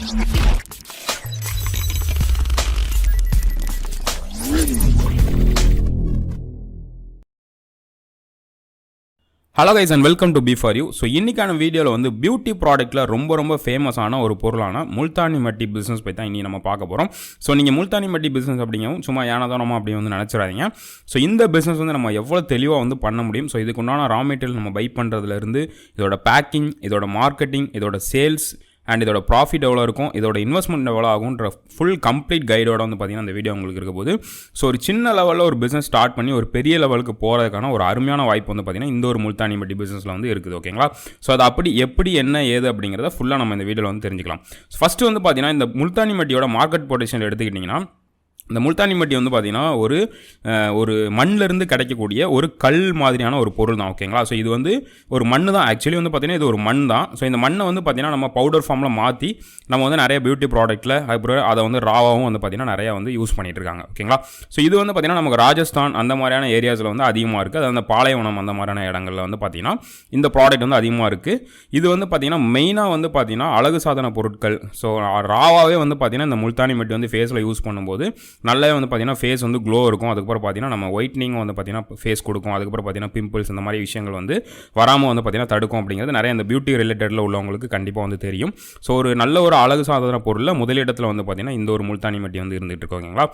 Hello guys and welcome to B for you so இன்றைக்கான வீடியோவில் வந்து பியூட்டி ப்ராடக்ட்டில் ரொம்ப ரொம்ப ஃபேமஸான ஒரு பொருளான முல்தானி மட்டி பிஸ்னஸ் பற்றி தான் இனி நம்ம பார்க்க போகிறோம் ஸோ நீங்கள் முல்தானி மட்டி பிஸ்னஸ் அப்படிங்கவும் சும்மா ஏனதானமா அப்படி வந்து நினச்சிடாதீங்க. ஸோ இந்த பிஸ்னஸ் வந்து நம்ம எவ்வளோ தெளிவாக வந்து பண்ண முடியும்? ஸோ இதுக்குண்டான ரா மெட்டீரியல் நம்ம பை பண்ணுறதுலேருந்து இதோட பேக்கிங் இதோட மார்க்கெட்டிங் இதோட சேல்ஸ் அண்ட் இதோட ப்ராஃபிட் எவ்வளோ இருக்கும்? இதோட இன்வெஸ்ட்மெண்ட் எவ்வளோ ஆகுன்ற ஃபுல் கம்ப்ளீட் கைடோட வந்து பார்த்தீங்கன்னா அந்த வீடியோ உங்களுக்கு இருக்க போது ஸோ ஒரு சின்ன லெவலில் ஒரு பிஸ்னஸ் ஸ்டார்ட் பண்ணி ஒரு பெரிய லெவலுக்கு போகிறதுக்கான ஒரு அருமையான வாய்ப்பு வந்து பார்த்தீங்கன்னா இந்த ஒரு முல்தானி மட்டி பிஸ்னஸில் வந்து இருக்குது ஓகேங்களா ஸோ அது அப்படி எப்படி என்ன ஏது அப்படிங்கிறத ஃபுல்லாக நம்ம இந்த வீடியோவில் வந்து தெரிஞ்சுக்கலாம். ஃபஸ்ட்டு வந்து பார்த்தீங்கன்னா இந்த முல்தானி மட்டியோட மார்க்கெட் பொட்டேஷன் எடுத்துக்கிட்டிங்கன்னா இந்த முல்தானி மட்டி வந்து பார்த்திங்கன்னா ஒரு ஒரு மண்ணிலிருந்து கிடைக்கக்கூடிய ஒரு கல் மாதிரியான ஒரு பொருள் தான் ஓகேங்களா ஸோ இது வந்து ஒரு மண் தான். ஆக்சுவலி வந்து பார்த்திங்கன்னா இது ஒரு மண் தான். ஸோ இந்த மண்ணை வந்து பார்த்திங்கன்னா நம்ம பவுடர் ஃபார்மில் மாற்றி நம்ம வந்து நிறைய பியூட்டி ப்ராடக்ட்டில் அதுக்கப்புறம் அதை வந்து ராவாகவும் வந்து பார்த்திங்கன்னா நிறையா வந்து யூஸ் பண்ணிட்டு இருக்காங்க ஓகேங்களா ஸோ இது வந்து பார்த்திங்கன்னா நமக்கு ராஜஸ்தான் அந்த மாதிரியான ஏரியாஸில் வந்து அதிகமாக இருக்குது அது அந்த பாலைவனம் அந்த மாதிரியான இடங்களில் வந்து பார்த்திங்கன்னா இந்த ப்ராடக்ட் வந்து அதிகமாக இருக்குது இது வந்து பார்த்திங்கன்னா மெயினாக வந்து பார்த்திங்கன்னா அழகு சாதன பொருட்கள். ஸோ ராவாவே வந்து பார்த்திங்கன்னா இந்த முல்தானி மட்டி வந்து ஃபேஸில் யூஸ் பண்ணும்போது நல்லாவே வந்து பார்த்திங்கன்னா ஃபேஸ் வந்து க்ளோ இருக்கும். அதுக்கப்புறம் பார்த்திங்கன்னா நம்ம ஒயிட்னிங் வந்து பார்த்திங்கன்னா ஃபேஸ் கொடுக்கும். அதுக்கப்புறம் பார்த்திங்கன்னா பிம்பிள்ஸ் இந்த மாதிரி விஷயங்கள் வந்து வராமல் வந்து பார்த்திங்கன்னா தடுக்கும் அப்படிங்கிறது நிறைய இந்த பியூட்டி ரிலேட்டடில் உள்ளவங்களுக்கு கண்டிப்பாக வந்து தெரியும். ஸோ ஒரு நல்ல ஒரு அழகு சாதன பொருளில் முதலிடத்தில் வந்து பார்த்திங்கன்னா இந்த ஒரு முல்தானி மட்டி வந்து இருந்துகிட்டு இருக்கோங்களா ஓகேங்களா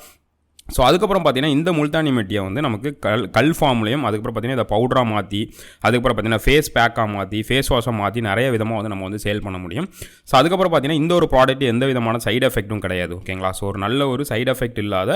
ஸோ அதுக்கப்புறம் பார்த்தீங்கன்னா இந்த முல்தானி மெட்டியை வந்து நமக்கு கல் கல் ஃபார்ம்லேயும் அதுக்கப்புறம் பார்த்தீங்கன்னா இதை பவுடராக மாற்றி அதுக்கப்புறம் பார்த்தீங்கன்னா ஃபேஸ் பேக்காக மாற்றி ஃபேஸ் வாஷாக மாற்றி நிறைய விதமாக வந்து நம்ம வந்து சேல் பண்ண முடியும். ஸோ அதுக்கப்புறம் பார்த்தீங்கன்னா இந்த ஒரு ப்ராடக்ட் எந்த விதமான சைடு எஃபெக்ட்டும் கிடையாது ஓகேங்களா ஸோ ஒரு நல்ல ஒரு சைடு எஃபெக்ட் இல்லாத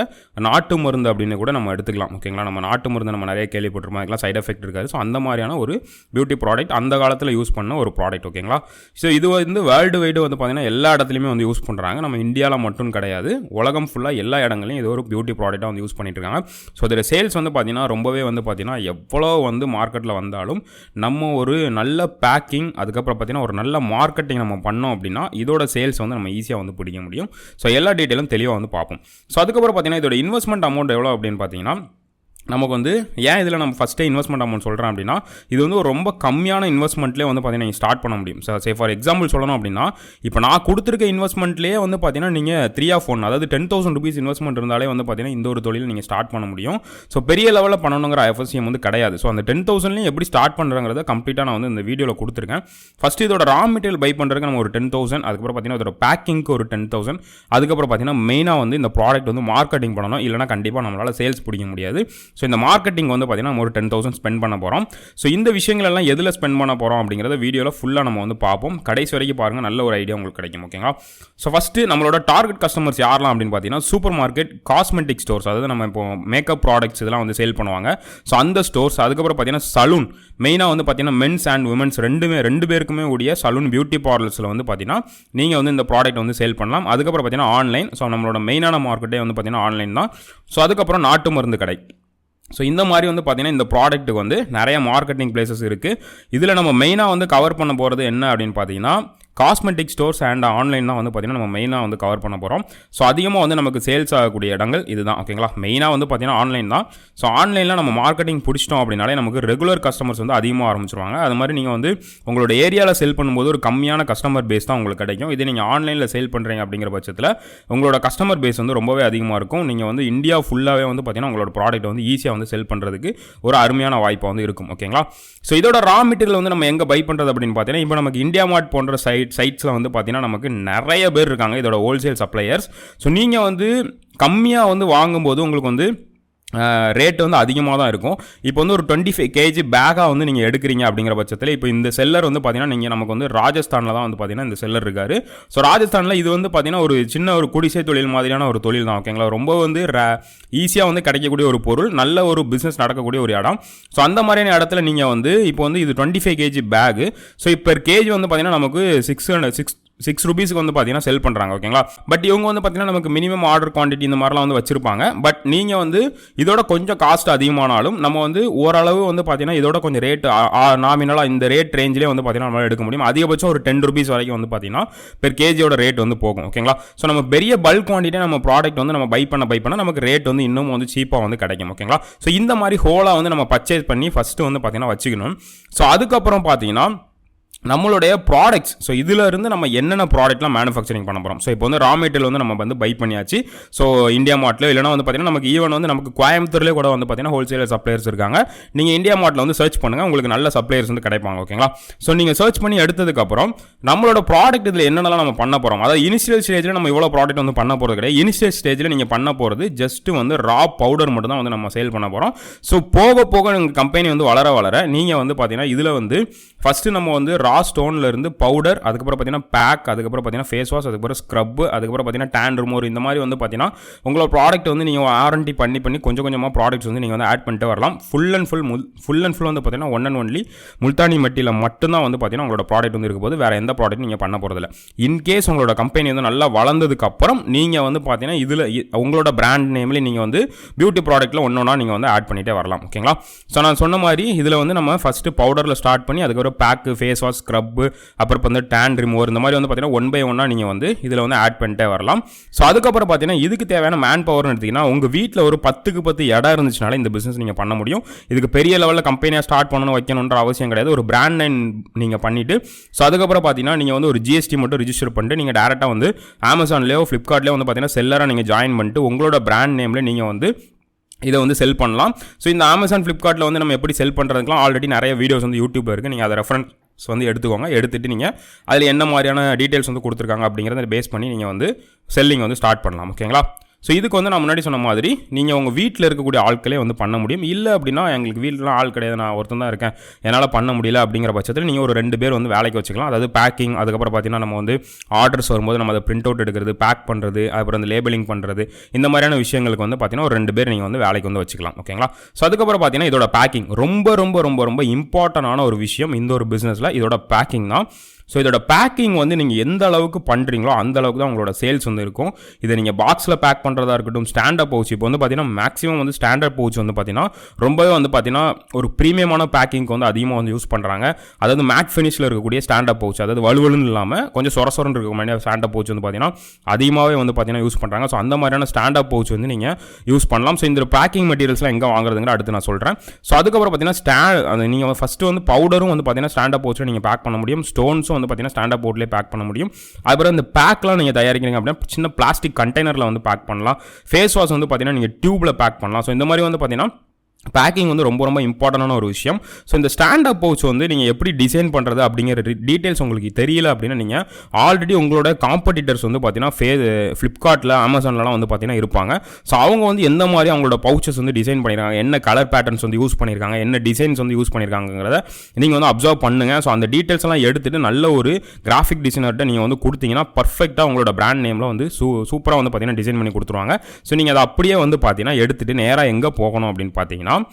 நாட்டு மருந்து அப்படின்னு கூட நம்ம எடுத்துக்கலாம் ஓகேங்களா நம்ம நாட்டு மருந்து நம்ம நிறைய கேள்விப்பட்டிருப்போம் அதுக்கெல்லாம் சைடு எஃபெக்ட் இருக்காது. ஸோ அந்த மாதிரியான ஒரு பியூட்டி ப்ராடக்ட் அந்த காலத்தில் யூஸ் பண்ண ஒரு ப்ராடக்ட் ஓகேங்களா ஸோ இது வந்து வேர்ல்டு வைடு வந்து பார்த்தீங்கன்னா எல்லா இடத்துலையுமே வந்து யூஸ் பண்ணுறாங்க நம்ம இந்தியாவில் மட்டும் கிடையாது உலகம் ஃபுல்லாக எல்லா இடங்களையும் இது ஒரு பியூட்டி ப்ராடக்ட்டாக வந்து யூஸ் பண்ணிட்டுருக்காங்க. ஸோ இதோட சேல்ஸ் வந்து பார்த்திங்கன்னா ரொம்பவே வந்து பார்த்திங்கன்னா எவ்வளோ வந்து மார்க்கெட்டில் வந்தாலும் நம்ம ஒரு நல்ல பேக்கிங் அதுக்கப்புறம் பார்த்தீங்கன்னா ஒரு நல்ல மார்க்கெட்டிங் நம்ம பண்ணோம் அப்படின்னா இதோட சேல்ஸ் வந்து நம்ம ஈஸியாக வந்து பிடிக்க முடியும். ஸோ எல்லா டீட்டெயிலும் தெளிவாக வந்து பார்ப்போம். ஸோ அதுக்கப்புறம் பார்த்தீங்கன்னா இதோட இன்வெஸ்ட்மெண்ட் அமௌண்ட் எவ்வளோ அப்படின்னு பார்த்தீங்கன்னா நமக்கு வந்து ஏன் இதில் நம்ம ஃபஸ்ட்டே இன்வெஸ்ட்மெண்ட் அமௌண்ட் சொல்கிறேன் அப்படின்னா இது வந்து ஒரு ரொம்ப கம்மியான இன்வெஸ்ட்மெண்ட்லேயே வந்து பார்த்தீங்கன்னா நீங்கள் ஸ்டார்ட் பண்ண முடியும். சார் சே ஃபார் எக்ஸாம்பிள் சொல்லணும் அப்படின்னா இப்போ நான் கொடுத்துருக்க இன்வெஸ்ட்மெண்ட்லேயே வந்து பார்த்தீங்கன்னா நீங்கள் த்ரீ ஆஃப் ஒன் அதாவது டென் தௌசண்ட் ருபீஸ் இன்வெஸ்ட்மெண்ட் இருந்தாலே வந்து பார்த்தீங்கன்னா இந்த ஒரு தொழில் நீங்கள் ஸ்டார்ட் பண்ண முடியும். ஸோ பெரிய லெவலில் பண்ணணுங்கிற அவசியம் வந்து கிடையாது. ஸோ அந்த டென் தௌசண்ட்லேயும் எப்படி ஸ்டார்ட் பண்ணுறங்கிறத கம்ப்ளீட்டாக நான் வந்து இந்த வீடியோவில் கொடுத்துருக்கேன். ஃபஸ்ட்டு இதோட ரா மெட்டீரியல் பை பண்ணுறதுக்கு நம்ம ஒரு டென் தௌசண்ட் அதுக்கப்புறம் பார்த்தீங்கன்னா இதோட பேக்கிங்க்கு ஒரு டென் தௌசண்ட் அதுக்கப்புறம் பார்த்தீங்கன்னா மெயினாக வந்து இந்த ப்ராடக்ட் வந்து மார்க்கெட்டிங் பண்ணணும். இல்லைனா கண்டிப்பாக நம்மளால் சேல்ஸ் பிடிக்க முடியாது. ஸோ இந்த மார்க்கெட்டிங் வந்து பார்த்தீங்கன்னா நம்ம ஒரு டென் தௌசண்ட் ஸ்பெண்ட் பண்ண போகிறோம் ஸோ இந்த விஷயங்கள் எல்லாம் எதில் ஸ்பெண்ட் பண்ண போகிறோம் அப்படிங்கிறத வீடியோவில் ஃபுல்லாக நம்ம வந்து பார்ப்போம். கடைசி வரைக்கும் பாருங்கள் நல்ல ஒரு ஐடியா உங்களுக்கு கிடைக்கும் ஓகேங்களா ஸோ ஃபஸ்ட்டு நம்மளோட டார்கெட் கஸ்டமர்ஸ் யாரெல்லாம் அப்படின்னு பார்த்தீங்கன்னா சூப்பர் மார்க்கெட் காஸ்மெட்டிக் ஸ்டோர்ஸ் அதாவது நம்ம இப்போ மேக்கப் ப்ராடக்ட்ஸ் இதெல்லாம் வந்து சேல் பண்ணுவாங்க. ஸோ அந்த ஸ்டோர்ஸ் அதுக்கப்புறம் பார்த்தீங்கன்னா சலூன் மெயினாக வந்து பார்த்தீங்கன்னா மென்ஸ் அண்ட் உமன்ஸ் ரெண்டுமே ரெண்டு பேருக்குமே உடைய சலூன் பியூட்டி பார்லர்ஸில் வந்து பார்த்தீங்கன்னா நீங்கள் வந்து இந்த ப்ராடக்ட் வந்து சேல் பண்ணலாம். அதுக்கப்புறம் பார்த்தீங்கன்னா ஆன்லைன் ஸோ நம்மளோட மெயினான மார்க்கெட்டே வந்து பார்த்தீங்கன்னா ஆன்லைன் தான். ஸோ அதுக்கப்புறம் நாட்டு மருந்து கடை. ஸோ இந்த மாதிரி வந்து பார்த்திங்கன்னா இந்த ப்ராடக்ட்டுக்கு வந்து நிறைய மார்க்கெட்டிங் பிளேசஸ் இருக்குது இதில் நம்ம மெயினாக வந்து கவர் பண்ண போகிறது என்ன அப்படின்னு பார்த்தீங்கன்னா காஸ்மெட்டிக் ஸ்டோர்ஸ் அண்ட் ஆன்லைன் தான் வந்து பார்த்தீங்கன்னா நம்ம மெயினாக வந்து கவர் பண்ண போகிறோம் ஸோ அதிகமாக வந்து நமக்கு சேல்ஸ் ஆகக்கூடிய இடங்கள் இதுதான். ஓகேங்களா மெயினாக வந்து பார்த்திங்கன்னா ஆன்லைன் தான். ஸோ ஆன்லைனில் நம்ம மார்க்கெட்டிங் பிடிச்சிட்டோம் அப்படின்னாலே நமக்கு ரெகுலர் கஸ்டமர்ஸ் வந்து அதிகமாக ஆரம்பிச்சிருவாங்க. அது மாதிரி நீங்கள் வந்து உங்களோட ஏரியாவில் சேல் பண்ணும்போது ஒரு கம்மியான கஸ்டமர் பேஸ் தான் உங்களுக்கு கிடைக்கும். இதே நீங்கள் ஆன்லைனில் சேல் பண்ணுறீங்க அப்படிங்கிற பட்சத்தில் உங்களோட கஸ்டமர் பேஸ் வந்து ரொம்பவே அதிகமாக இருக்கும். நீங்கள் வந்து இந்தியா ஃபுல்லாகவே வந்து பார்த்தீங்கன்னா உங்களோட ப்ராடக்ட் வந்து ஈஸியாக வந்து செல் பண்ணுறதுக்கு ஒரு அருமையான வாய்ப்பாக வந்து இருக்கும். ஓகேங்களா ஸோ இதோட ரா மெட்டீரியல் வந்து நம்ம எங்கே பை பண்ணுறது அப்படின்னு பார்த்தீங்கன்னா இப்போ நமக்கு இந்தியா மார்ட் போன்ற சைட் சைட்ஸில் வந்து பார்த்தீங்கன்னா நமக்கு நிறைய பேர் இருக்காங்க இதோட ஹோல்சேல் சப்ளையர்ஸ் ஸோ நீங்கள் வந்து கம்மியாக வந்து வாங்கும்போது உங்களுக்கு வந்து ரேட் வந்து அதிகமாக தான் இருக்கும். இப்போ வந்து ஒரு டுவெண்ட்டி ஃபைவ் கேஜி பேக்காக வந்து நீங்கள் எடுக்கிறீங்க அப்படிங்கிற பட்சத்தில் இப்போ இந்த செல்லர் வந்து பார்த்தீங்கன்னா நீங்கள் நமக்கு வந்து ராஜஸ்தானில் தான் வந்து பார்த்தீங்கன்னா இந்த செல்லர் இருக்காரு. ஸோ ராஜஸ்தானில் இது வந்து பார்த்தீங்கன்னா ஒரு சின்ன ஒரு குடிசை தொழில் மாதிரியான ஒரு தொழில் தான் ஓகேங்களா ரொம்ப வந்து ஈஸியாக வந்து கிடைக்கக்கூடிய ஒரு பொருள் நல்ல ஒரு பிஸ்னஸ் நடக்கக்கூடிய ஒரு இடம். ஸோ அந்த மாதிரியான இடத்துல நீங்கள் வந்து இப்போ வந்து இது twenty five kg bag so இப்போ கேஜி வந்து பார்த்தீங்கன்னா நமக்கு சிக்ஸ் ஹண்ட்ரட் சிக்ஸ் சிக்ஸ் ருபீஸ்க்கு வந்து பார்த்தீங்கன்னா செல் பண்ணுறாங்க ஓகேங்களா பட் இவங்க வந்து பார்த்தீங்கன்னா நமக்கு மினிமம் ஆர்டர் குவான்டிட்டி இந்த மாதிரிலாம் வந்து வச்சிருப்பாங்க. பட் நீங்கள் வந்து இதோட கொஞ்சம் காஸ்ட் அதிகமானாலும் நம்ம வந்து ஓரளவு வந்து பார்த்தீங்கன்னா இதோட கொஞ்சம் ரேட் நாமினலாக இந்த ரேட் ரேஞ்சிலே வந்து பார்த்தீங்கன்னா நம்மளால் எடுக்க முடியும். அதிகபட்சம் ஒரு டென் ருபீஸ் வரைக்கும் வந்து பார்த்தீங்கன்னா பெர் கேஜியோட ரேட் வந்து போகும் ஓகேங்களா ஸோ நம்ம பெரிய பல்க் குவான்டிட்டி நம்ம ப்ராடக்ட் வந்து நம்ம பை பண்ண பை பண்ண நமக்கு ரேட் வந்து இன்னும் வந்து சீப்பாக வந்து கிடைக்கும் ஓகேங்களா ஸோ இந்த மாதிரி ஹோலாக வந்து நம்ம பர்ச்சேஸ் பண்ணி ஃபஸ்ட்டு வந்து பார்த்தீங்கன்னா வச்சுக்கணும். ஸோ அதுக்கப்புறம் பார்த்தீங்கன்னா நம்மளுடைய ப்ராடக்ட்ஸ் ஸோ இதில் இருந்து நம்ம என்னென்ன ப்ராடக்ட்லாம் மேனுஃபேக்சரிங் பண்ண போகிறோம் ஸோ இப்போ வந்து ரா மெட்டீரியல் வந்து நம்ம வந்து பை பண்ணியாச்சு. ஸோ இந்தியா மார்ட்டில் இல்லைனா வந்து பார்த்தீங்கன்னா நமக்கு ஈவன் வந்து நமக்கு கோயம்புத்தூர்லேயே கூட வந்து பார்த்தீங்கன்னா ஹோல்சேலர் சப்ளையர்ஸ் இருக்காங்க. நீங்கள் இந்தியா மார்ட்டில் வந்து சர்ச் பண்ணுங்கள் உங்களுக்கு நல்ல சப்ளையர்ஸ் வந்து கிடைப்பாங்க ஓகேங்களா ஸோ நீங்கள் சர்ச் பண்ணி எடுத்ததுக்கப்புறம் நம்மளோட ப்ராடக்ட் இதில் என்னென்னலாம் நம்ம பண்ண போகிறோம் அதாவது இனிஷியல் ஸ்டேஜில் நம்ம இவ்வளோ ப்ராடக்ட் வந்து பண்ண போகிறது கிடையாது. இனிஷியல் ஸ்டேஜில் நீங்கள் பண்ண போகிறது ஜஸ்ட் வந்து ரா பவுடர் மட்டும் தான் வந்து நம்ம சேல் பண்ண போகிறோம் ஸோ போக போக எங்கள் கம்பெனி வந்து வளர வளர நீங்கள் வந்து பார்த்திங்கன்னா இதில் வந்து ஃபஸ்ட்டு நம்ம வந்து ரா ஸ்டோனில் இருந்து பவுடர் அதுக்கப்புறம் பார்த்தீங்கன்னா பேக் அதுக்கப்புறம் பார்த்தீங்கன்னா ஃபேஸ் வாஷ் அதுக்கப்புறம் ஸ்க்ரப் அதுக்கப்புறம் பார்த்தீங்கன்னா டேன் ரிமோர் இந்த மாதிரி வந்து பார்த்தீங்கன்னா உங்களோட ப்ராடக்ட் வந்து நீங்கள் வாரண்டி பண்ணி பண்ணி கொஞ்சம் கொஞ்சமாக ப்ராடக்ட்ஸ் வந்து நீங்கள் வந்து ஆட் பண்ணிட்டு வரலாம். ஃபுல் அண்ட் ஃபுல் முல் ஃபுல் அண்ட் ஃபுல் வந்து பார்த்தீங்கன்னா ஒன் அண்ட் ஒன்லி முல்தானி மட்டியில் மட்டும்தான் வந்து பார்த்தீங்கன்னா உங்களோட ப்ராடக்ட் வந்து இருக்கும் போது வேறு எந்த ப்ராடக்ட் நீங்கள் பண்ண போகிறதில்ல இன்கேஸ் உங்களோட கம்பெனி வந்து நல்லா வளர்ந்ததுக்கப்புறம் நீங்கள் வந்து பார்த்தீங்கன்னா இதில் உங்களோட பிராண்ட் நேம்லேயே நீங்கள் வந்து பியூட்டி ப்ராடக்ட்டில் ஒன்று ஒன்றா நீங்கள் வந்து ஆட் பண்ணிகிட்டே வரலாம். ஓகேங்களா? ஸோ நான் சொன்ன மாதிரி இதில் வந்து நம்ம ஃபஸ்ட்டு பவுடரில் ஸ்டார்ட் பண்ணி அதுக்கப்புறம் பேக்கு ஃபேஸ் வாஷ் ஸ்க்ரப்பு அப்புறம் வந்து டேன் ரிமூவர் இந்த மாதிரி வந்து பார்த்தீங்கன்னா ஒன் பை ஒன்னாக நீங்கள் வந்து இதில் வந்து ஆட் பண்ணிட்டே வரலாம். ஸோ அதுக்கப்புறம் பார்த்தீங்கன்னா இதுக்கு தேவையான மேன் பவர்னு எடுத்திங்கன்னா உங்கள் வீட்டில் ஒரு பத்துக்கு பத்து இடம் இருந்துச்சுனால இந்த பிஸ்னஸ் நீங்கள் பண்ண முடியும். இதுக்கு பெரிய லெவலில் கம்பெனியாக ஸ்டார்ட் பண்ணணும் வைக்கணுன்ற அவசியம் கிடையாது. ஒரு பிராண்ட் நேம் நீங்கள் பண்ணிவிட்டு ஸோ அதுக்கப்புறம் பார்த்தீங்கன்னா நீங்கள் வந்து ஒரு ஜிஎஸ்டி மட்டும் ரிஜிஸ்டர் பண்ணிட்டு நீங்கள் டேரெக்டாக வந்து அமேசான்லேயோ ஃப்ளிப்கார்ட்லேயோ வந்து பார்த்தீங்கன்னா செல்லராக நீங்கள் ஜாயின் பண்ணிட்டு உங்களோட பிராண்ட் நேமில் நீங்கள் வந்து இதை வந்து செல் பண்ணலாம். ஸோ இந்த அமேசான் ஃப்ளிப்கார்ட்டில் வந்து நம்ம எப்படி செல் பண்ணுறதுக்குலாம் ஆல்ரெடி நிறைய வீடியோஸ் வந்து யூடியூப் இருக்குது நீங்கள் அதை ரெஃபரன்ஸ் வந்து எடுத்துக்கோங்க. எடுத்துகிட்டு நீங்கள் அதில் என்ன மாதிரியான டீட்டெயில்ஸ் வந்து கொடுத்துருக்காங்க அப்படிங்கிறத பேஸ் பண்ணி நீங்கள் வந்து செல்லிங் வந்து ஸ்டார்ட் பண்ணலாம். ஓகேங்களா ஸோ இதுக்கு வந்து நான் முன்னாடி சொன்ன மாதிரி நீங்கள் உங்கள் வீட்டில் இருக்கக்கூடிய ஆட்களே வந்து பண்ண முடியும். இல்லை அப்படின்னா எங்களுக்கு வீட்டிலாம் ஆள் கிடையாது. நான் ஒருத்தன் தான் இருக்கேன். என்னால் பண்ண முடியல அப்படிங்கிற பட்சத்தில் நீங்கள் ஒரு ரெண்டு பேர் வந்து வேலைக்கு வச்சுக்கலாம். அதாவது பேக்கிங் அதுக்கப்புறம் பார்த்தீங்கன்னா நம்ம வந்து ஆர்டர்ஸ் வரும்போது நம்ம அதை பிரிண்ட் அவுட் எடுக்கிறது பேக் பண்ணுறது அப்புறம் அந்த லேபிளிங் பண்ணுறது இந்த மாதிரியான விஷயங்களுக்கு வந்து பார்த்தீங்கன்னா ஒரு ரெண்டு பேர் நீங்கள் வந்து வேலைக்கு வந்து வச்சுக்கலாம். ஓகேங்களா ஸோ அதுக்கப்புறம் பார்த்தீங்கன்னா இதோட பேக்கிங் ரொம்ப ரொம்ப ரொம்ப ரொம்ப இம்பார்ட்டண்டான ஒரு விஷயம் இந்த ஒரு பிஸ்னஸில் இதோட பேக்கிங் தான். ஸோ இதோட பேக்கிங் வந்து நீங்கள் எந்த அளவுக்கு பண்ணுறீங்களோ அந்த அளவுக்கு தான் உங்களோட சேல்ஸ் வந்து இருக்கும். இதை நீங்கள் பாக்ஸில் பேக் பண்ணுறதா இருக்கட்டும் ஸ்டாண்டப் பவுச் இப்போ வந்து பார்த்தீங்கன்னா மேக்ஸிமம் வந்து ஸ்டாண்டர்ட் பவுச் வந்து பார்த்தீங்கன்னா ரொம்பவே வந்து பார்த்தீங்கன்னா ஒரு ப்ரீமியமான பேக்கிங்க்கு வந்து அதிகமாக வந்து யூஸ் பண்ணுறாங்க அதாவது மேட் ஃபினிஷில் இருக்கக்கூடிய ஸ்டாண்டப் பவுச் அதாவது வலுவலுன்னு இல்லாமல் கொஞ்சம் சொர சொரன்னு இருக்க மாதிரி ஸ்டாண்டப் பவுச் வந்து பார்த்தீங்கன்னா அதிகமாகவே வந்து பார்த்தீங்கன்னா யூஸ் பண்ணுறாங்க ஸோ அந்த மாதிரியான ஸ்டாண்டப் பவுச் வந்து நீங்கள் யூஸ் பண்ணலாம். ஸோ இந்த பேக்கிங் மெட்டீரியல்ஸ்லாம் எங்கே வாங்குறதுங்கிற அடுத்து நான் சொல்கிறேன் ஸோ அதுக்கப்புறம் பார்த்தீங்கன்னா ஸ்டாண்ட் அந்த நீங்கள் ஃபஸ்ட்டு வந்து பவுடரும் வந்து பார்த்தீங்கன்னா ஸ்டாண்டப் பவுச்சில் நீங்கள் பேக் பண்ண முடியும். ஸ்டோன்ஸும் வந்து பார்த்தீங்கன்னா ஸ்டாண்டப் போர்ட்லேயே பேக் பண்ண முடியும். அதுக்கப்புறம் இந்த பேக்லாம் நீங்கள் தயாரிக்கிறீங்க அப்படின்னா சின்ன பிளாஸ்டிக் கண்டெய்னரில் வந்து பேக் பண்ணலாம். ஃபேஸ் வாஷ் வந்து பார்த்தீங்கன்னா நீங்கள் டியூப்பில் பேக் பண்ணலாம். ஸோ இந்த மாதிரி வந்து பார்த்தீங்கன்னா பேக்கிங் வந்து ரொம்ப ரொம்ப இம்பார்ட்டண்டான ஒரு விஷயம். ஸோ இந்த ஸ்டாண்ட் அப் பவுச் வந்து நீங்கள் எப்படி டிசைன் பண்ணுறது அப்படிங்கிற டீட்டெயில்ஸ் உங்களுக்கு தெரியல அப்படின்னா நீங்கள் ஆல்ரெடி உங்களோட காம்படிட்டர்ஸ் வந்து பார்த்தீங்கன்னா ஃபே ஃப்ளிப்கார்ட்டில் அமேசான்லலாம் வந்து பார்த்தீங்கன்னா இருப்பாங்க. ஸோ அவங்க வந்து எந்த மாதிரி அவங்களோட பவுச்சஸ் வந்து டிசைன் பண்ணியிருக்காங்க என்ன கலர் பேட்டர்ன்ஸ் வந்து யூஸ் பண்ணியிருக்காங்க என்ன டிசைன்ஸ் வந்து யூஸ் பண்ணியிருக்காங்கிறத நீங்கள் வந்து அப்சர்வ் பண்ணுங்கள் ஸோ அந்த டீட்டெயில்ஸ் எல்லாம் எடுத்துகிட்டு நல்ல ஒரு கிராஃபிக் டிசைனர்கிட்ட நீங்கள் வந்து கொடுத்தீங்கன்னா பர்ஃபெக்டாக உங்களோட பிராண்ட் நேமில் வந்து சூ சூப்பராக வந்து பார்த்தீங்கன்னா டிசைன் பண்ணி கொடுத்துருவாங்க. ஸோ நீங்கள் அதை அப்படியே வந்து பார்த்தீங்கன்னா எடுத்துகிட்டு நேராக எங்கே போகணும் அப்படின்னு பார்த்தீங்கன்னா Ja.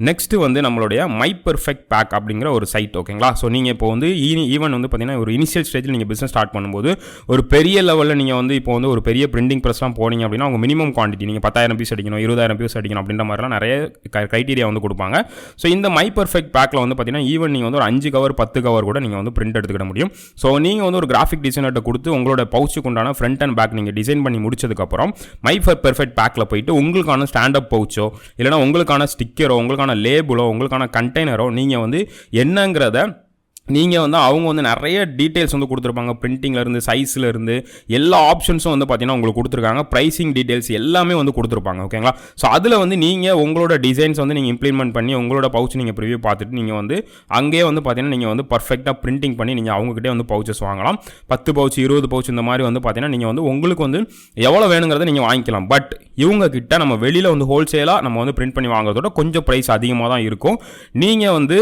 நெக்ஸ்ட்டு வந்து நம்மளுடைய மை பர்ஃபெக்ட் பேக் அப்படிங்கிற ஒரு சைட் ஓகேங்களா ஸோ நீங்கள் இப்போ வந்து ஈவன் வந்து பார்த்தீங்கன்னா ஒரு இனிஷியல் ஸ்டேஜில் நீங்கள் பிஸ்னஸ் ஸ்டார்ட் பண்ணும்போது ஒரு பெரிய லெவலில் நீங்கள் வந்து இப்போ வந்து ஒரு பெரிய பிரிண்டிங் ப்ரெஸ்லாம் போனீங்க அப்படின்னா அவங்க மினிமம் குவான்டிட்டி நீங்கள் பத்தாயிரம் பீஸ் அடிக்கணும் இருபதாயிரம் பீஸ் அடிக்கணும் அப்படின்ற மாதிரிலாம் நிறைய க்ரைட்டீரியா வந்து கொடுப்பாங்க. ஸோ இந்த மை பர்ஃபெக்ட் பேக்கில் வந்து பார்த்தீங்கன்னா ஈவன் நீங்கள் வந்து ஒரு அஞ்சு கவர் பத்து கவர் கூட நீங்கள் வந்து பிரிண்ட் எடுத்துக்கிட முடியும். ஸோ நீங்கள் வந்து ஒரு கிராஃபிக் டிசைனர்கிட்ட கொடுத்து உங்களோட பவுச்சுக்கு உண்டான ஃப்ரண்ட் அண்ட் பேக் நீங்கள் டிசைன் பண்ணி முடிச்சதுக்கப்புறம் மை பர்ஃபெக்ட் பேக்கில் போயிட்டு உங்களுக்கான ஸ்டாண்டப் பவுச்சோ இல்லைனா உங்களுக்கான ஸ்டிக்கரோ உங்களுக்கான லேபிளோ உங்களுக்கான கண்டெய்னரோ நீங்கள் வந்து என்னங்கிறத நீங்கள் வந்து அவங்க வந்து நிறைய டீட்டெயில்ஸ் வந்து கொடுத்துருப்பாங்க. பிரிண்டிங்லேருந்து சைஸ்லேருந்து எல்லா ஆப்ஷன்ஸும் வந்து பார்த்தீங்கன்னா உங்களுக்கு கொடுத்துருக்காங்க. ப்ரைசிங் டீட்டெயில்ஸ் எல்லாமே வந்து கொடுத்துருப்பாங்க. ஓகேங்களா ஸோ அதில் வந்து நீங்கள் உங்களோட டிசைன்ஸ் வந்து நீங்கள் இம்ப்ளிமெண்ட் பண்ணி உங்களோட பவுச் நீங்கள் ப்ரிவியூ பார்த்துட்டு நீங்கள் வந்து அங்கேயே வந்து பார்த்தீங்கன்னா நீங்கள் வந்து பர்ஃபெக்டாக பிரிண்டிங் பண்ணி நீங்கள் அவங்ககிட்டே வந்து பவுச்சஸ் வாங்கலாம். பத்து பவுச் இருபது பவுச் இந்த மாதிரி வந்து பார்த்தீங்கன்னா நீங்கள் வந்து உங்களுக்கு வந்து எவ்வளோ வேணுங்கிறத நீங்கள் வாங்கிக்கலாம். பட் இவங்க கிட்ட நம்ம வெளியில் வந்து ஹோல்சேலாக நம்ம வந்து பிரிண்ட் பண்ணி வாங்குறதோட கொஞ்சம் ப்ரைஸ் அதிகமாக தான் இருக்கும். நீங்கள் வந்து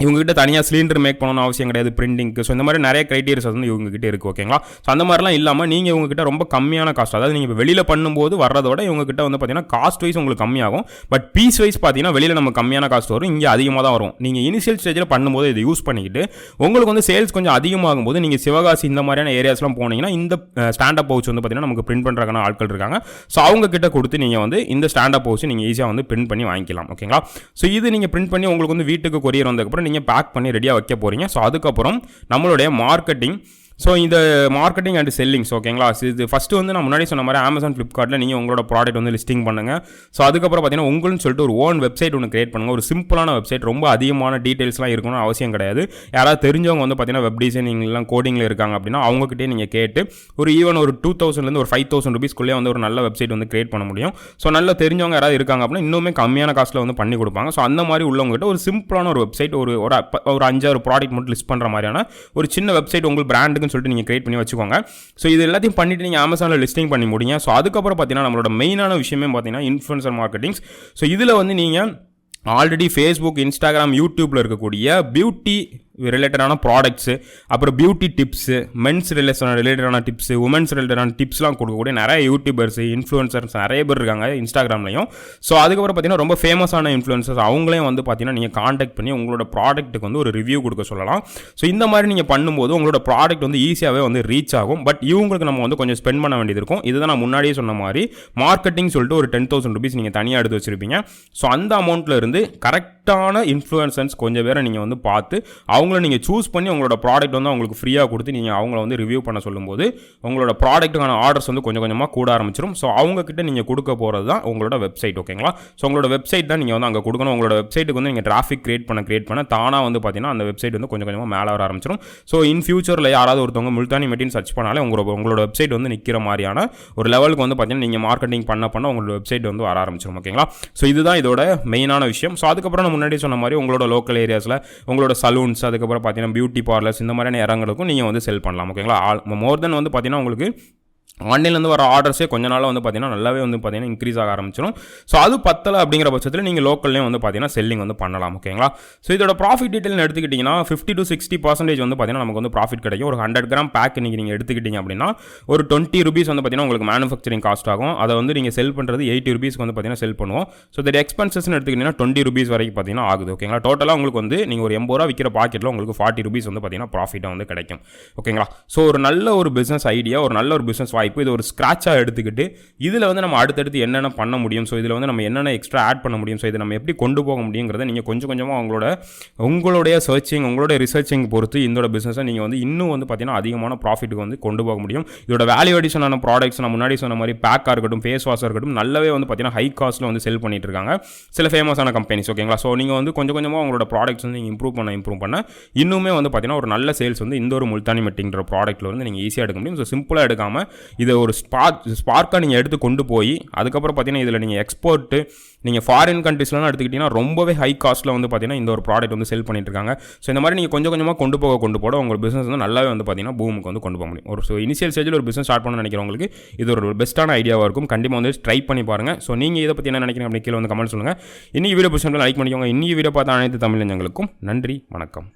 இவங்ககிட்ட தனியாக சிலிண்டர் மேக் பண்ணணும் அவசியம் கிடையாது பிரிண்டிங்க்கு ஸோ இந்த மாதிரி நிறைய க்ரைட்டீரியாஸ் வந்து இவங்ககிட்ட இருக்குது ஓகேங்களா ஸோ அந்த மாதிரிலாம் இல்லாமல் நீங்கள் இவங்ககிட்ட ரொம்ப கம்மியான காஸ்ட் அதாவது நீங்கள் இப்போ வெளியில் பண்ணும்போது வர்றதோட இவங்ககிட்ட வந்து பார்த்தீங்கன்னா காஸ்ட் வைஸ் உங்களுக்கு கம்மியாகும். பட் பீஸ் வைஸ் பார்த்தீங்கன்னா வெளியில் நம்ம கம்மியான காஸ்ட் வரும் இங்கே அதிகமாக தான் வரும். நீங்கள் இனிஷியல் ஸ்டேஜில் பண்ணும்போது இதை யூஸ் பண்ணிக்கிட்டு உங்களுக்கு வந்து சேல்ஸ் கொஞ்சம் அதிகமாகும் போது நீங்கள் சிவகாசி இந்த மாதிரியான ஏரியாஸ்லாம் போனீங்கன்னா இந்த ஸ்டாண்டப் பவுச் வந்து பார்த்தீங்கன்னா நமக்கு பிரிண்ட் பண்ணுறக்கான ஆட்கள் இருக்காங்க. ஸோ அவங்க கிட்ட கொடுத்து நீங்கள் வந்து இந்த ஸ்டாண்டப் பவுச் நீங்கள் ஈஸியாக வந்து பிரிண்ட் பண்ணி வாங்கிக்கலாம் ஓகேங்களா ஸோ இது நீங்கள் பிரிண்ட் பண்ணி உங்களுக்கு வந்து வீட்டுக்கு கொரியர் வந்ததுக்கப்புறம் நீங்கள் பேக் பண்ணி ரெடியாக வைக்க போகிறீங்க ஸோ அதுக்கப்புறம் நம்மளுடைய மார்க்கெட்டிங் ஸோ இந்த மார்க்கெட்டிங் அண்ட் செல்லிங்ஸ் ஓகேங்களா இது ஃபஸ்ட்டு வந்து நான் முன்னாடி சொன்ன மாதிரி அமேசான் ஃப்ளிப்கார்ட்டில் நீங்கள் உங்களோட ப்ராடக்ட் வந்து லிஸ்டிங் பண்ணுங்கள் ஸோ அதுக்கப்புறம் பார்த்தீங்கன்னா உங்களுன்னு சொல்லிட்டு ஒரு ஓன் வெப்சைட் ஒன்று கிரியேட் பண்ணுங்கள் ஒரு சிம்பிளான வெப்சைட் ரொம்ப அதிகமான டீட்டெயில்ஸ்லாம் இருக்கணும்னு அவசியம் கிடையாது. யாராவது தெரிஞ்சவங்க வந்து பார்த்தீங்கன்னா வெப் டிசைனிங்லாம் கோடிங்கில் இருக்காங்க அப்படின்னா அவங்ககிட்டே நீங்கள் கேட்டு ஒரு ஈவன் ஒரு டூ தௌசண்ட்லேருந்து ஒரு ஃபைவ் தௌசண்ட் ருபீஸ்க்குள்ளே வந்து ஒரு நல்ல வெப்சைட் வந்து கிரியேட் பண்ண முடியும். ஸோ நல்ல தெரிஞ்சவங்க யாராவது இருக்காங்க அப்படின்னா இன்னுமே கம்மியான காஸ்ட்டில் வந்து பண்ணி கொடுப்பாங்க. ஸோ அந்த மாதிரி உள்ளவங்ககிட்ட ஒரு சிம்பிளான ஒரு வெப்சைட் ஒரு ஒரு அஞ்சாறு ப்ராடக்ட் மட்டும் லிஸ்ட் பண்ணுற மாதிரியான ஒரு சின்ன வெப்சைட் உங்கள் சொல்லிட்டு நீங்கள் கிரியேட் பண்ணி வச்சுக்கோங்க. ஸோ இது எல்லாத்தையும் பண்ணிட்டு நீங்கள் அமேசானில் லிஸ்டிங் பண்ணி முடியுங்க ஸோ அதுக்கப்புறம் பார்த்தீங்கன்னா நம்மளோட மெயினான விஷயமே பார்த்தீங்கன்னா இன்ஃப்ளூன்சர் மார்க்கெட்டிங்ஸ் ஸோ இதில் வந்து நீங்கள் ஆல்ரெடி ஃபேஸ்புக் இன்ஸ்டாகிராம் யூடியூப்பில் இருக்கக்கூடிய பியூட்டி ரிலேட்டடான ப்ராடக்ட்ஸு அப்புறம் பியூட்டி டிப்ஸு மென்ஸ் ரிலேஷன் ரிலேட்டடான டிப்ஸு உமன்ஸ் ரிலேட்டடான டிப்ஸ்லாம் கொடுக்கக்கூடிய நிறைய யூடியூபர்ஸ் இன்ஃப்ளூன்சர்ஸ் நிறைய பேர் இருக்காங்க இன்ஸ்டாகிராம்லையும் ஸோ அதுக்கப்புறம் பார்த்தீங்கன்னா ரொம்ப ஃபேமஸான இன்ஃப்ளூன்சர்ஸ் அவங்களையும் வந்து பார்த்தீங்கன்னா நீங்கள் காண்டாக்ட் பண்ணி உங்களோட ப்ராடக்ட்டுக்கு வந்து ஒரு ரிவ்யூ கொடுக்க சொல்லலாம். ஸோ இந்த மாதிரி நீங்கள் பண்ணும்போது உங்களோட ப்ராடக்ட் வந்து ஈஸியாகவே வந்து ரீச் ஆகும். பட் இவங்களுக்கு நம்ம வந்து கொஞ்சம் ஸ்பெண்ட் பண்ண வேண்டியது இருக்கும். இதுதான் நான் முன்னாடியே சொன்ன மாதிரி மார்க்கெட்டிங் சொல்லிட்டு ஒரு டென் தௌசண்ட் ருபீஸ் நீங்கள் தனியாக எடுத்து வச்சுருப்பீங்க. ஸோ அந்த அமௌண்ட்டில் இருந்து கரெக்டான இன்ஃப்ளூயன்சன்ஸ் கொஞ்சம் பேரை நீங்கள் வந்து பார்த்து அவங்கள நீங்கள் சூஸ் பண்ணி உங்களோட ப்ராடக்ட் வந்து அவங்களுக்கு ஃப்ரீயாக கொடுத்து நீங்கள் அவங்கள வந்து ரிவ்யூ பண்ண சொல்லும்போது உங்களோட ப்ராடக்ட்டுக்கான ஆர்டர்ஸ் வந்து கொஞ்சம் கொஞ்சமாக கூட ஆரம்பிச்சிடும் ஸோ அவங்கக்கிட்ட நீங்கள் கொடுக்க போகிறது தான் உங்களோட வெப்சைட் ஓகேங்களா ஸோ உங்களோட வெப்சைட் தான் நீங்கள் வந்து அங்கே கொடுக்கணும். உங்களோட வெப்சைட்டுக்கு வந்து நீங்கள் டிராஃபிக் கிரியேட் பண்ண கிரியேட் பண்ண தானாக வந்து பார்த்தீங்கன்னா அந்த வெப்சைட் வந்து கொஞ்சம் கொஞ்சமாக மேலே வர ஆரம்பிச்சிடும் ஸோ இன் ஃபியூச்சரில் யாராவது ஒருத்தவங்க முல்தானி மெட்டின் சர்ச் பண்ணாலே உங்களோட உங்களோட வெப்சைட் வந்து நிற்கிற மாதிரியான ஒரு லெவலுக்கு வந்து பார்த்தீங்கன்னா நீங்கள் மார்க்கெட்டிங் பண்ண பண்ண உங்களோட வெப்சைட் வந்து வர ஆரம்பிச்சிடும் ஓகேங்களா ஸோ இதுதான் இதோட மெயினான விஷயம். ஸோ அதுக்கப்புறம் நான் முன்னாடி சொன்ன மாதிரி உங்களோட லோக்கல் ஏரியாஸில் உங்களோட சலூன்ஸ் அதுக்கப்புறம் பார்த்தீங்கன்னா பியூட்டி பார்லர்ஸ் இந்த மாதிரியான இடங்களுக்கும் நீங்கள் வந்து செல் பண்ணலாம் ஓகேங்களா மோர் தென் வந்து பார்த்தீங்கன்னா உங்களுக்கு ஆன்லைன்லேருந்து வர ஆர்டர்ஸே கொஞ்ச நாளாக வந்து பார்த்தீங்கன்னா நல்லாவே வந்து பார்த்தீங்கன்னா இன்க்ரீஸ் ஆக ஆரம்பிச்சிடும் ஸோ அது பத்தலை அப்படிங்கிற பட்சத்தில் நீங்கள் லோக்கல்லையும் வந்து பார்த்தீங்கன்னா செல்லிங் வந்து பண்ணலாம் ஓகேங்களா ஸோ இதோட ப்ராஃபிட் டீட்டெயில் எடுத்துக்கிட்டிங்கன்னா ஃபிஃப்டி டு சிக்ஸ்டி பர்சன்டேஜ் வந்து பார்த்தீங்கன்னா நமக்கு வந்து ப்ராஃபிட் கிடைக்கும். ஒரு ஹண்ட்ரட் கிராம் பேக் நீங்கள் நீங்கள் எடுத்துக்கிட்டீங்க அப்படின்னா ஒரு டுவெண்ட்டி ருபீஸ் வந்து பார்த்தீங்கன்னா உங்களுக்கு மேனுஃபேக்சரிங் காஸ்ட் ஆகும். அதை வந்து நீங்கள் செல் பண்ணுறது எயிட்டி ருபீஸ்க்கு வந்து பார்த்தீங்கன்னா செல் பண்ணுவோம். ஸோ இதோட எக்ஸ்பென்சஸ்னு எடுத்துக்கிட்டிங்கன்னா டுவெண்ட்டி ருபீஸ் வரைக்கும் பார்த்தீங்கன்னா ஆகுது ஓகேங்களா டோட்டலாக உங்களுக்கு வந்து நீங்கள் ஒரு எண்பது ரூபா விற்கிற பாக்கெட்டில் உங்களுக்கு ஃபார்ட்டி ருபீஸ் வந்து பார்த்தீங்கன்னா ப்ராஃபிட்டாக வந்து கிடைக்கும் ஓகேங்களா ஸோ ஒரு நல்ல ஒரு பிஸ்னஸ் ஐடியா ஒரு நல்ல ஒரு பிஸ்னஸ் வாய்ப்பு இப்போ இது ஒரு ஸ்க்ராட்சாக எடுத்துக்கிட்டு இதில் வந்து நம்ம அடுத்தடுத்து என்னென்ன பண்ண முடியும்? ஸோ இதில் வந்து நம்ம என்னென்ன எக்ஸ்ட்ரா ஆட் பண்ண முடியும்? ஸோ இதை நம்ம எப்படி கொண்டு போக முடியுங்கிறத நீங்கள் கொஞ்சம் கொஞ்சமாக உங்களோட உங்களுடைய சர்ச்சிங் உங்களுடைய ரிசர்ச்சிங் பொறுத்து இதோட பிஸ்னஸை நீங்கள் வந்து இன்னும் வந்து பார்த்தீங்கன்னா அதிகமான ப்ராஃபிட்டுக்கு வந்து கொண்டு போக முடியும். இதோட வேல்யூ அடிஷனான ப்ராடக்ட்ஸ் நான் முன்னாடி சொன்ன மாதிரி பேக்காக இருக்கட்டும் ஃபேஸ் வாஷாக இருக்கட்டும் நல்லாவே வந்து பார்த்தீங்கன்னா ஹை காஸ்ட்டில் வந்து செல் பண்ணிட்டு இருக்காங்க. சில ஃபேமஸான கம்பெனிஸ் ஓகேங்களா ஸோ நீங்கள் வந்து கொஞ்சம் கொஞ்சமாக உங்களோட ப்ராடக்ட்ஸ் வந்து இம்ப்ரூவ் பண்ண இம்ப்ரூவ் பண்ண இன்னுமே வந்து பார்த்தீங்கன்னா ஒரு நல்ல சேல்ஸ் வந்து இந்த ஒரு முல்தானி மெட்டிங்கிற ப்ராடக்ட்டில் வந்து நீங்கள் ஈஸியாக எடுக்க முடியும். ஸோ சிம்பிளாக எடுக்காமல் இதை ஒரு ஸ்பார்க் ஸ்பார்க்காக நீங்கள் எடுத்து கொண்டு போய் அதுக்கப்புறம் பார்த்தீங்கன்னா இதில் நீங்கள் எக்ஸ்போர்ட்டு நீங்கள் ஃபாரின் கண்ட்ரீஸ்லாம் எடுத்துக்கிட்டிங்கன்னா ரொம்பவே ஹை காஸ்ட்டில் வந்து பார்த்தீங்கன்னா இந்த ஒரு ப்ராடக்ட் வந்து செல் பண்ணிட்டுருக்காங்க ஸோ இந்த மாதிரி நீங்கள் கொஞ்சம் கொஞ்சமாக கொண்டு போக கொண்டு போட உங்கள் பிஸ்னஸ் வந்து நல்லாவே வந்து பார்த்தீங்கன்னா பூமுக்கு வந்து கொண்டு போக முடியும். ஒரு ஸோ இனிஷியல் ஸ்டேஜில் ஒரு பிஸ்னஸ் ஸ்டார்ட் பண்ண நினைக்கிறவங்களுக்கு இது ஒரு பெஸ்ட்டான ஐடியாவாக இருக்கும். கண்டிப்பாக வந்து ட்ரை பண்ணி பாருங்கள் ஸோ நீங்கள் இதை பற்றி என்ன நினைக்கிறீங்க அப்படி கீழே வந்து கமெண்ட் சொல்லுங்கள் இன்றைக்கி வீடியோ பிடிச்சிருந்தா லைக் பண்ணிக்கோங்க. இன்றைக்கி வீடியோ பார்த்த அனைத்து தமிழ் நன்றி வணக்கம்.